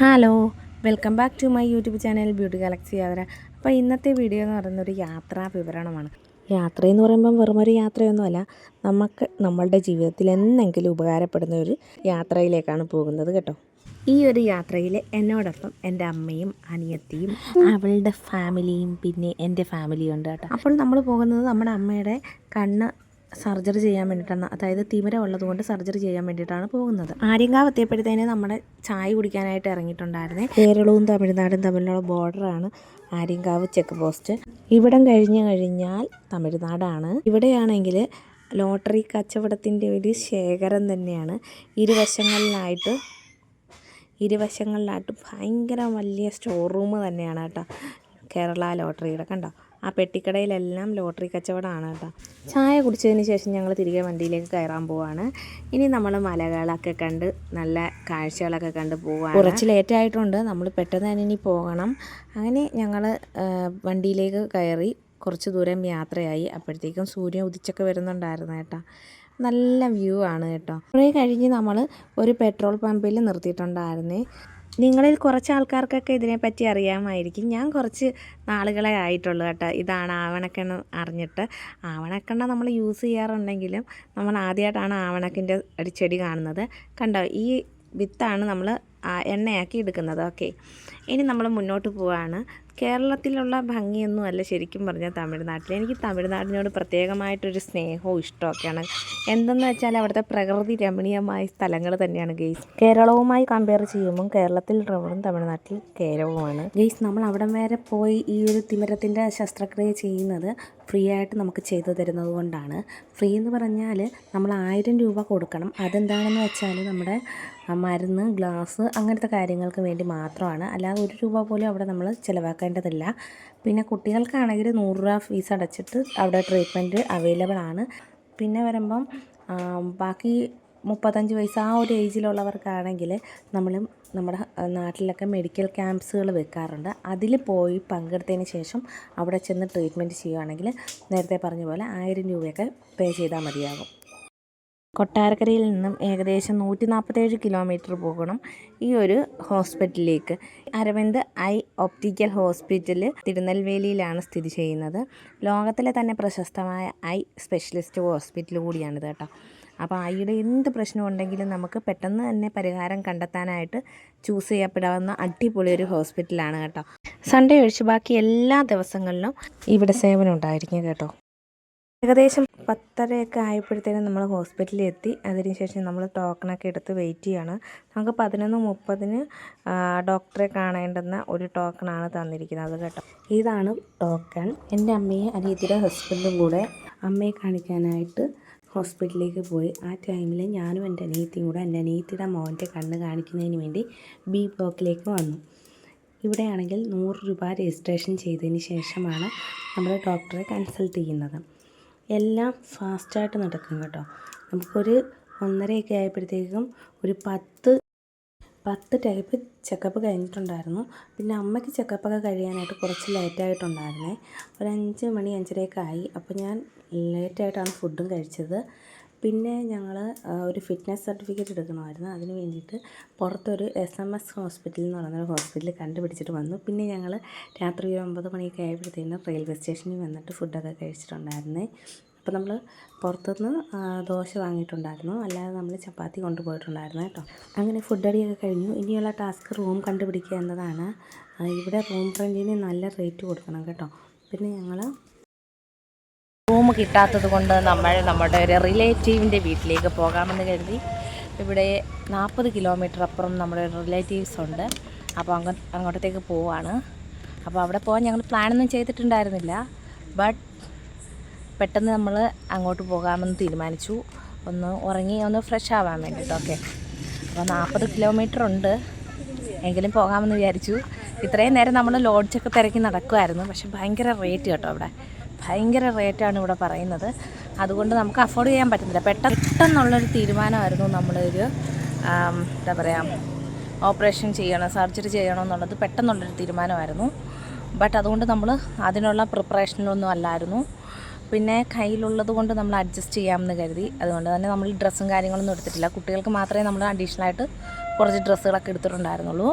Hello welcome back to my YouTube channel beauty galaxy യാത്ര അപ്പോൾ ഇന്നത്തെ വീഡിയോ എന്ന് പറയുന്നത് ഒരു യാത്രാ വിവരണമാണ്. യാത്ര എന്ന് പറയുമ്പം വെറുമൊരു യാത്രയൊന്നുമല്ല നമുക്ക് നമ്മളുടെ ജീവിതത്തിൽ എന്തെങ്കിലും ഉപകാരപ്പെടുന്ന ഒരു യാത്രയിലേക്കാണ് പോകുന്നത് കേട്ടോ. ഈ ഒരു യാത്രയിൽ എന്നോടൊപ്പം എന്റെ അമ്മയും അനിയത്തിയും അവളുടെ ഫാമിലിയും പിന്നെ എന്റെ ഫാമിലിയും ഉണ്ട് കേട്ടോ. അപ്പോൾ നമ്മൾ പോകുന്നത് നമ്മുടെ അമ്മയുടെ കണ്ണ് സർജറി ചെയ്യാൻ വേണ്ടിയിട്ടാണ് അതായത് തിമിരം ഉള്ളതുകൊണ്ട് സർജറി ചെയ്യാൻ വേണ്ടിയിട്ടാണ് പോകുന്നത്. ആര്യങ്കാവ് എത്തിയപ്പോഴത്തേന് നമ്മുടെ ചായ കുടിക്കാനായിട്ട് ഇറങ്ങിയിട്ടുണ്ടായിരുന്നേ. കേരളവും തമിഴ്നാടും തമ്മിലുള്ള ബോർഡറാണ് ആര്യങ്കാവ് ചെക്ക് പോസ്റ്റ് ഇവിടം കഴിഞ്ഞു കഴിഞ്ഞാൽ തമിഴ്നാടാണ്. ഇവിടെയാണെങ്കിൽ ലോട്ടറി കച്ചവടത്തിന്റെ ഒരു ശേഖരം തന്നെയാണ്. ഇരുവശങ്ങളിലായിട്ട് ഇരുവശങ്ങളിലായിട്ട് ഭയങ്കര വലിയ സ്റ്റോർ റൂം തന്നെയാണ് കേട്ടോ. കേരള ലോട്ടറിയുടെ കണ്ടോ? ആ പെട്ടിക്കടയിലെല്ലാം ലോട്ടറി കച്ചവടമാണ് കേട്ടോ. ചായ കുടിച്ചതിന് ശേഷം ഞങ്ങൾ തിരികെ വണ്ടിയിലേക്ക് കയറാൻ പോവാണ്. ഇനി നമ്മൾ മലകളൊക്കെ കണ്ട് നല്ല കാഴ്ചകളൊക്കെ കണ്ട് പോവാണ്. കുറച്ച് ലേറ്റ് ആയിട്ടുണ്ട്. നമ്മൾ പെട്ടെന്ന് തന്നെ ഇനി പോകണം. അങ്ങനെ ഞങ്ങൾ വണ്ടിയിലേക്ക് കയറി കുറച്ച് ദൂരം യാത്രയായി. അപ്പോഴത്തേക്കും സൂര്യൻ ഉദിച്ചൊക്കെ വരുന്നുണ്ടായിരുന്നു കേട്ടോ. നല്ല വ്യൂ ആണ് കേട്ടോ. കുറേ കഴിഞ്ഞ് നമ്മൾ ഒരു പെട്രോൾ പമ്പിൽ നിർത്തിയിട്ടുണ്ടായിരുന്നേ. നിങ്ങളിൽ കുറച്ച് ആൾക്കാർക്കൊക്കെ ഇതിനെപ്പറ്റി അറിയാമായിരിക്കും. ഞാൻ കുറച്ച് നാളുകളെ ആയിട്ടുള്ളൂ കേട്ടോ. ഇതാണ് ആവണക്കെണ്ണ അറിഞ്ഞിട്ട്. ആവണക്കെണ്ണ നമ്മൾ യൂസ് ചെയ്യാറുണ്ടെങ്കിലും നമ്മൾ ആദ്യമായിട്ടാണ് ആവണക്കിന്റെ ഒരു ചെടി കാണുന്നത്. കണ്ടോ? ഈ വിത്താണ് നമ്മൾ എണ്ണയാക്കി എടുക്കുന്നത്. ഓക്കെ. ഇനി നമ്മൾ മുന്നോട്ട് പോവാണ്. കേരളത്തിലുള്ള ഭംഗിയൊന്നുമല്ല ശരിക്കും പറഞ്ഞാൽ തമിഴ്നാട്ടിൽ എനിക്ക് തമിഴ്നാടിനോട് പ്രത്യേകമായിട്ടൊരു സ്നേഹവും ഇഷ്ടമൊക്കെയാണ് എന്തെന്ന് വെച്ചാൽ അവിടുത്തെ പ്രകൃതി രമണീയമായ സ്ഥലങ്ങൾ തന്നെയാണ് ഗെയ്സ്. കേരളവുമായി കമ്പയർ ചെയ്യുമ്പോൾ കേരളത്തിൽ റവറും തമിഴ്നാട്ടിൽ കേരളവുമാണ്. ഗെയ്സ് നമ്മൾ അവിടം വരെ പോയി ഈ ഒരു തിമിരത്തിന്റെ ശസ്ത്രക്രിയ ചെയ്യുന്നത് ഫ്രീ ആയിട്ട് നമുക്ക് ചെയ്തു തരുന്നത് കൊണ്ടാണ്. ഫ്രീ എന്ന് പറഞ്ഞാൽ നമ്മൾ ആയിരം രൂപ കൊടുക്കണം. അതെന്താണെന്ന് വെച്ചാൽ നമ്മുടെ മരുന്ന് ഗ്ലാസ് അങ്ങനത്തെ കാര്യങ്ങൾക്ക് വേണ്ടി മാത്രമാണ്. അല്ലാതെ ഒരു രൂപ പോലും അവിടെ നമ്മൾ ചിലവാക്കേണ്ടതില്ല. പിന്നെ കുട്ടികൾക്കാണെങ്കിൽ നൂറ് രൂപ ഫീസ് അടച്ചിട്ട് അവിടെ ട്രീറ്റ്മെന്റ് അവൈലബിൾ ആണ്. പിന്നെ വരുമ്പം ബാക്കി മുപ്പത്തഞ്ച് വയസ്സ് ആ ഒരു ഏജിലുള്ളവർക്കാണെങ്കിൽ നമ്മൾ നമ്മുടെ നാട്ടിലൊക്കെ മെഡിക്കൽ ക്യാമ്പ്സുകൾ വെക്കാറുണ്ട്. അതിൽ പോയി പങ്കെടുത്തതിന് ശേഷം അവിടെ ചെന്ന് ട്രീറ്റ്മെന്റ് ചെയ്യുകയാണെങ്കിൽ നേരത്തെ പറഞ്ഞ പോലെ ആയിരം രൂപയൊക്കെ പേ ചെയ്താൽ മതിയാകും. കൊട്ടാരക്കരയിൽ നിന്നും ഏകദേശം നൂറ്റി നാൽപ്പത്തേഴ് കിലോമീറ്റർ പോകണം ഈ ഒരു ഹോസ്പിറ്റലിലേക്ക്. അരവിന്ദ് ഐ ഒപ്റ്റിക്കൽ ഹോസ്പിറ്റൽ തിരുനെൽവേലിയിലാണ് സ്ഥിതി ചെയ്യുന്നത്. ലോകത്തിലെ തന്നെ പ്രശസ്തമായ ഐ സ്പെഷ്യലിസ്റ്റ് ഹോസ്പിറ്റൽ കൂടിയാണിത് കേട്ടോ. അപ്പോൾ ഐയുടെ എന്ത് പ്രശ്നം ഉണ്ടെങ്കിലും നമുക്ക് പെട്ടെന്ന് തന്നെ പരിഹാരം കണ്ടെത്താനായിട്ട് ചൂസ് ചെയ്യപ്പെടാവുന്ന അടിപൊളി ഒരു ഹോസ്പിറ്റലാണ് കേട്ടോ. സൺഡേ ഒഴിച്ച് ബാക്കി എല്ലാ ദിവസങ്ങളിലും ഇവിടെ സേവനം ഉണ്ടായിരിക്കും കേട്ടോ. ഏകദേശം പത്തരയൊക്കെ ആയപ്പോഴത്തേനും നമ്മൾ ഹോസ്പിറ്റലിൽ എത്തി അതിനുശേഷം നമ്മൾ ടോക്കണൊക്കെ എടുത്ത് വെയിറ്റ് ചെയ്യാണ്. നമുക്ക് പതിനൊന്ന് മുപ്പതിന് ഡോക്ടറെ കാണേണ്ടുന്ന ഒരു ടോക്കണാണ് തന്നിരിക്കുന്നത് കേട്ടോ. ഇതാണ് ടോക്കൺ. എന്റെ അമ്മയെ അനിയത്തിയുടെ ഹസ്ബൻഡും കൂടെ അമ്മയെ കാണിക്കാനായിട്ട് ഹോസ്പിറ്റലിലേക്ക് പോയി. ആ ടൈമിൽ ഞാനും എന്റെ അനിയത്തിയും കൂടെ എന്റെ അനിയത്തിയുടെ മോന്റെ കണ്ണ് കാണിക്കുന്നതിന് വേണ്ടി ബി ബ്ലോക്കിലേക്ക് വന്നു. ഇവിടെയാണെങ്കിൽ നൂറ് രൂപ രജിസ്ട്രേഷൻ ചെയ്തതിന് ശേഷമാണ് നമ്മൾ ഡോക്ടറെ കൺസൾട്ട് ചെയ്യുന്നത്. എല്ലാം ഫാസ്റ്റായിട്ട് നടക്കും കേട്ടോ. നമുക്കൊരു ഒന്നരയൊക്കെ ആയപ്പോഴത്തേക്കും ഒരു പത്ത് പത്ത് ടൈപ്പ് ചെക്കപ്പ് കഴിഞ്ഞിട്ടുണ്ടായിരുന്നു. പിന്നെ അമ്മയ്ക്ക് ചെക്കപ്പൊക്കെ കഴിയാനായിട്ട് കുറച്ച് ലേറ്റായിട്ടുണ്ടായിരുന്നേ ഒരു അഞ്ച് മണി അഞ്ചരയൊക്കെ ആയി. അപ്പോൾ ഞാൻ ലേറ്റായിട്ടാണ് ഫുഡും കഴിച്ചത്. പിന്നെ ഞങ്ങൾ ഒരു ഫിറ്റ്നസ് സർട്ടിഫിക്കറ്റ് എടുക്കണമായിരുന്നു. അതിന് വേണ്ടിയിട്ട് പുറത്തൊരു എസ് എം എസ് ഹോസ്പിറ്റൽ എന്ന് പറയുന്ന ഹോസ്പിറ്റൽ കണ്ടുപിടിച്ചിട്ട് വന്നു. പിന്നെ ഞങ്ങൾ രാത്രി ഒരു ഒമ്പത് മണിയൊക്കെ ആയപ്പോഴത്തേനും റെയിൽവേ സ്റ്റേഷനിൽ വന്നിട്ട് ഫുഡൊക്കെ കഴിച്ചിട്ടുണ്ടായിരുന്നേ. അപ്പോൾ നമ്മൾ പുറത്തുനിന്ന് ദോശ വാങ്ങിയിട്ടുണ്ടായിരുന്നു. അല്ലാതെ നമ്മൾ ചപ്പാത്തി കൊണ്ടുപോയിട്ടുണ്ടായിരുന്നു കേട്ടോ. അങ്ങനെ ഫുഡ് അടിയൊക്കെ കഴിഞ്ഞു. ഇനിയുള്ള ടാസ്ക് റൂം കണ്ടുപിടിക്കുക എന്നതാണ് ഇവിടെ റൂം റെന്റിന് നല്ല റേറ്റ് കൊടുക്കണം കേട്ടോ. പിന്നെ ഞങ്ങൾ റൂം കിട്ടാത്തത് കൊണ്ട് നമ്മൾ നമ്മുടെ ഒരു റിലേറ്റീവിന്റെ വീട്ടിലേക്ക് പോകാമെന്ന് കരുതി. ഇവിടെ നാൽപ്പത് കിലോമീറ്റർ അപ്പുറം നമ്മുടെ റിലേറ്റീവ്സ് ഉണ്ട്. അപ്പോൾ അങ്ങ അങ്ങോട്ടത്തേക്ക് പോവാണ്. അപ്പോൾ അവിടെ പോകാൻ ഞങ്ങൾ പ്ലാനൊന്നും ചെയ്തിട്ടുണ്ടായിരുന്നില്ല. ബട്ട് പെട്ടെന്ന് നമ്മൾ അങ്ങോട്ട് പോകാമെന്ന് തീരുമാനിച്ചു. ഒന്ന് ഉറങ്ങി ഒന്ന് ഫ്രഷ് ആവാൻ വേണ്ടിയിട്ട് ഓക്കെ. അപ്പോൾ നാൽപ്പത് കിലോമീറ്റർ ഉണ്ട്. എങ്കിലും പോകാമെന്ന് വിചാരിച്ചു. ഇത്രയും നേരം നമ്മൾ ലോഡ്ജൊക്കെ തിരക്കി നടക്കുമായിരുന്നു പക്ഷെ ഭയങ്കര റേറ്റ് കേട്ടോ അവിടെ. ഭയങ്കര റേറ്റാണ് ഇവിടെ പറയുന്നത്. അതുകൊണ്ട് നമുക്ക് അഫോർഡ് ചെയ്യാൻ പറ്റുന്നില്ല പെട്ടെന്നുള്ളൊരു തീരുമാനമായിരുന്നു നമ്മളൊരു എന്താ പറയുക ഓപ്പറേഷൻ ചെയ്യണം സർജറി ചെയ്യണം എന്നുള്ളത് പെട്ടെന്നുള്ളൊരു തീരുമാനമായിരുന്നു. ബട്ട് അതുകൊണ്ട് നമ്മൾ അതിനുള്ള പ്രിപ്പറേഷനിലൊന്നും അല്ലായിരുന്നു. പിന്നെ കയ്യിലുള്ളത് കൊണ്ട് നമ്മൾ അഡ്ജസ്റ്റ് ചെയ്യാമെന്ന് കരുതി. അതുകൊണ്ട് തന്നെ നമ്മൾ ഡ്രസ്സും കാര്യങ്ങളൊന്നും എടുത്തിട്ടില്ല. കുട്ടികൾക്ക് മാത്രമേ നമ്മൾ അഡീഷണലായിട്ട് കുറച്ച് ഡ്രസ്സുകളൊക്കെ എടുത്തിട്ടുണ്ടായിരുന്നുള്ളൂ.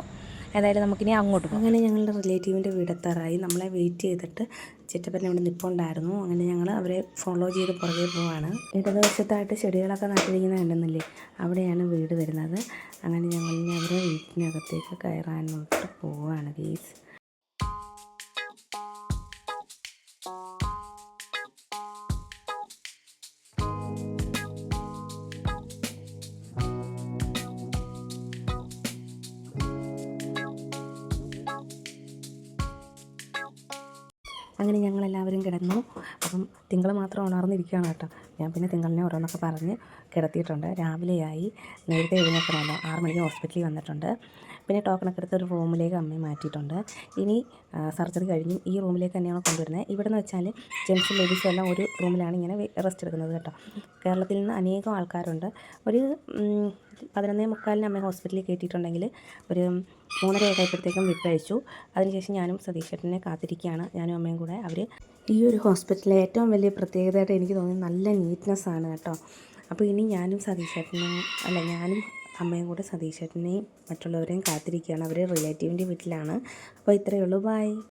ഏതായാലും നമുക്കിനി അങ്ങോട്ട് പോകാം. അങ്ങനെ ഞങ്ങളുടെ റിലേറ്റീവിന്റെ വീടെത്താറായി നമ്മളെ വെയിറ്റ് ചെയ്തിട്ട് ചിറ്റപ്പനെ ഇവിടെ നിൽപ്പുണ്ടായിരുന്നു അങ്ങനെ ഞങ്ങൾ അവരെ ഫോളോ ചെയ്ത് പുറകെ പോവാണ്. ഇടതുവശത്തായിട്ട് ചെടികളൊക്കെ നട്ടിരിക്കുന്നത് കണ്ടെന്നില്ലേ അവിടെയാണ് വീട് വരുന്നത്. അങ്ങനെ ഞങ്ങൾ അവരെ വീട്ടിനകത്തേക്ക് കയറാനോട്ട് പോവാണ് ഗീസ്. അങ്ങനെ ഞങ്ങളെല്ലാവരും കിടന്നു. അപ്പം തിങ്കൾ മാത്രം ഉണർന്നിരിക്കുകയാണ് കേട്ടോ. ഞാൻ പിന്നെ തിങ്കളിനെ ഓരോന്നൊക്കെ പറഞ്ഞ് കിടത്തിയിട്ടുണ്ട്. രാവിലെയായി. നേരത്തെ എഴുന്നേൽക്കണമല്ലോ ആറ് മണിക്ക് ഹോസ്പിറ്റലിൽ വന്നിട്ടുണ്ട്. പിന്നെ ടോക്കണൊക്കെ എടുത്ത് ഒരു റൂമിലേക്ക് അമ്മയെ മാറ്റിയിട്ടുണ്ട്. ഇനി സർജറി കഴിഞ്ഞും ഈ റൂമിലേക്ക് തന്നെയാണ് കൊണ്ടുവരുന്നത്. ഇവിടെ നിന്ന് വെച്ചാൽ ജെൻസും ലേഡീസും എല്ലാം ഒരു റൂമിലാണ് ഇങ്ങനെ റെസ്റ്റ് എടുക്കുന്നത് കേട്ടോ. കേരളത്തിൽ നിന്ന് അനേകം ആൾക്കാരുണ്ട്. ഒരു പതിനൊന്നേ മുക്കാലിന് അമ്മയെ ഹോസ്പിറ്റലിൽ കയറ്റിയിട്ടുണ്ടെങ്കിൽ ഒരു മൂന്നരയൊക്കെ ആയപ്പോഴത്തേക്കും വിട്ടയച്ചു. അതിനുശേഷം ഞാനും സതീഷേട്ടനെ കാത്തിരിക്കുകയാണ്. ഞാനും അമ്മയും കൂടെ അവർ ഈ ഒരു ഹോസ്പിറ്റലിലെ ഏറ്റവും വലിയ പ്രത്യേകതയായിട്ട് എനിക്ക് തോന്നിയത് നല്ല നീറ്റ്നെസ് ആണ് കേട്ടോ. അപ്പോൾ ഇനി ഞാനും സതീഷേട്ടനും അല്ല ഞാനും അമ്മയും കൂടെ സതീഷേട്ടനെയും മറ്റുള്ളവരെയും കാത്തിരിക്കുകയാണ്. അവർ റിലേറ്റീവിന്റെ വീട്ടിലാണ്. അപ്പോൾ ഇത്രയേ ഉള്ളൂ. ബൈ